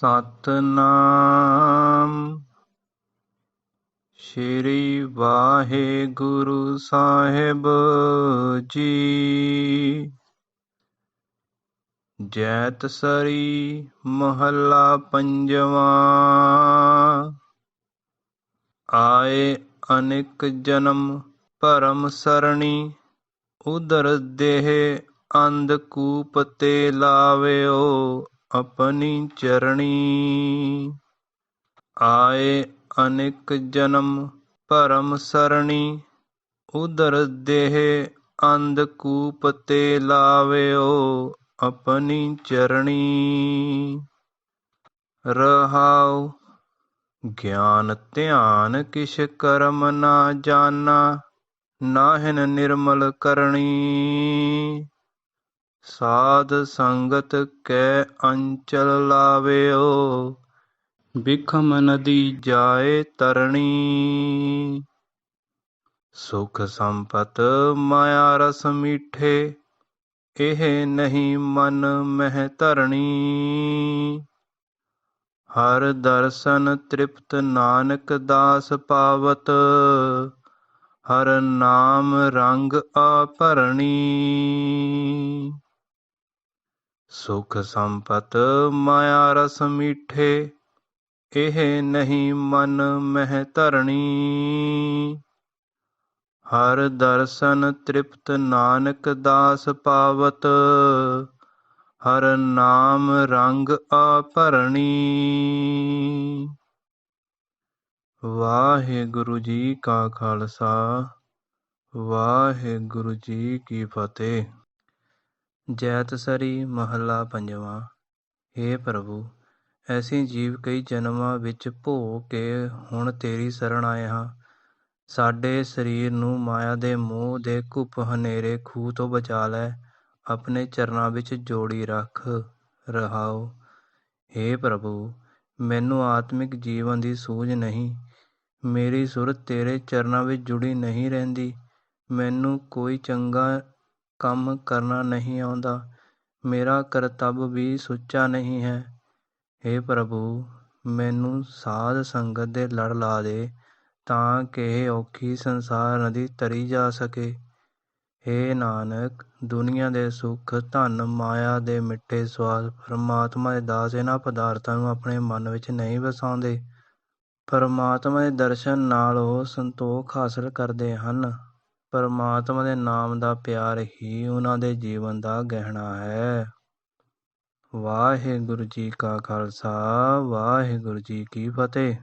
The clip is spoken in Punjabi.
ਸਤਨਾਮ। ਸ਼੍ਰੀ ਵਾਹਿਗੁਰੂ ਸਾਹਿਬ ਜੀ। ਜੈਤ ਸਰੀ ਮਹੱਲਾ ਪੰਜਵਾਂ। ਆਏ ਅਨੇਕ ਜਨਮ ਭਰਮ ਸਰਣੀ, ਉਦਰ ਦੇਹ ਅੰਧਕੂਪ ਤੇ ਲਾਵਿਓ। ਆਪਣੀ ਚਰਣੀ। ਆਏ ਅਨੇਕ ਜਨਮ ਭਰਮ ਸਰਣੀ। ਉਦਰ ਦੇਹ ਅੰਧਕੂਪ ਤੇ ਲਾਵਿਓ ਆਪਣੀ ਚਰਣੀ। ਰਹਾਉ ਗਿਆਨ ਧਿਆਨ, ਕਿਛ ਕਰਮ ਨਾ ਜਾਣਾ ਨਾਹਿਨ ਨਿਰਮਲ ਕਰਣੀ। ਸਾਧ ਸੰਗਤ ਕੈ ਅੰਚਲ ਲਾਵਿਓ, ਬਿਖਮ ਨਦੀ ਜਾਏ ਤਰਣੀ। ਸੁਖ ਸੰਪਤ ਮਾਇਆ ਰਸ ਮੀਠੇ, ਇਹ ਨਹੀਂ ਮਨ ਮਹਿ ਧਰਣੀ। ਹਰ ਦਰਸ਼ਨ ਤ੍ਰਿਪਤ ਨਾਨਕ ਦਾਸ ਪਾਵਤ, ਹਰ ਨਾਮ ਰੰਗ ਆਪਰਣੀ ਸੁਖ ਸੰਪਤ ਮਾਇਆ ਰਸ ਮੀਠੇ, ਇਹ ਨਹੀਂ ਮਨ ਮਹਿ ਧਰਣੀ। ਹਰ ਦਰਸ਼ਨ ਤ੍ਰਿਪਤ ਨਾਨਕ ਦਾਸ ਪਾਵਤ, ਹਰ ਨਾਮ ਰੰਗ ਆਪਰਣੀ ਵਾਹਿਗੁਰੂ ਜੀ ਕਾ ਖਾਲਸਾ, ਵਾਹਿਗੁਰੂ ਜੀ ਕੀ ਫਤਿਹ। ਜੈਤ ਸਰੀ ਮਹੱਲਾ ਪੰਜਵਾਂ। हे ਪ੍ਰਭੂ, ਐਸੀ ਜੀਵ ਕਈ ਜਨਮਾਂ ਵਿੱਚ ਭੋ ਕੇ ਹੁਣ ਤੇਰੀ ਸ਼ਰਨ ਆਏ ਹਾਂ। ਸਾਡੇ ਸਰੀਰ ਨੂੰ ਮਾਇਆ ਦੇ ਮੋਹ ਦੇ ਘੁੱਪ ਹਨੇਰੇ ਖੂਹ ਤੋਂ ਬਚਾ ਲੈ, ਆਪਣੇ ਚਰਨਾਂ ਵਿੱਚ ਜੋੜੀ ਰੱਖ, ਰਹਾਓ। हे ਪ੍ਰਭੂ, ਮੈਨੂੰ ਆਤਮਿਕ ਜੀਵਨ ਦੀ ਸੂਝ ਨਹੀਂ। ਮੇਰੀ ਸੁਰਤ ਤੇਰੇ ਚਰਨਾਂ ਵਿੱਚ ਜੁੜੀ ਨਹੀਂ ਰਹਿੰਦੀ। ਮੈਨੂੰ ਕੋਈ ਚੰਗਾ ਕੰਮ ਕਰਨਾ ਨਹੀਂ ਆਉਂਦਾ। ਮੇਰਾ ਕਰਤੱਵ ਵੀ ਸੁੱਚਾ ਨਹੀਂ ਹੈ। ਹੇ ਪ੍ਰਭੂ, ਮੈਨੂੰ ਸਾਧ ਸੰਗਤ ਦੇ ਲੜ ਲਾ ਦੇ ਤਾਂ ਕਿ ਇਹ ਔਖੀ ਸੰਸਾਰ ਨਦੀ ਤਰੀ ਜਾ ਸਕੇ। ਹੇ ਨਾਨਕ, ਦੁਨੀਆ ਦੇ ਸੁੱਖ, ਧਨ, ਮਾਇਆ ਦੇ ਮਿੱਠੇ ਸਵਾਦ, ਪਰਮਾਤਮਾ ਦੇ ਦਾਸ ਇਹਨਾਂ ਪਦਾਰਥਾਂ ਨੂੰ ਆਪਣੇ ਮਨ ਵਿੱਚ ਨਹੀਂ ਵਸਾਉਂਦੇ। ਪਰਮਾਤਮਾ ਦੇ ਦਰਸ਼ਨ ਨਾਲ ਉਹ ਸੰਤੋਖ ਹਾਸਲ ਕਰਦੇ ਹਨ। ਪਰਮਾਤਮਾ ਦੇ ਨਾਮ ਦਾ ਪਿਆਰ ਹੀ ਉਹਨਾਂ ਦੇ ਜੀਵਨ ਦਾ ਗਹਿਣਾ ਹੈ। ਵਾਹਿਗੁਰੂ ਜੀ ਕਾ ਖਾਲਸਾ, ਵਾਹਿਗੁਰੂ ਜੀ ਕੀ ਫਤਿਹ।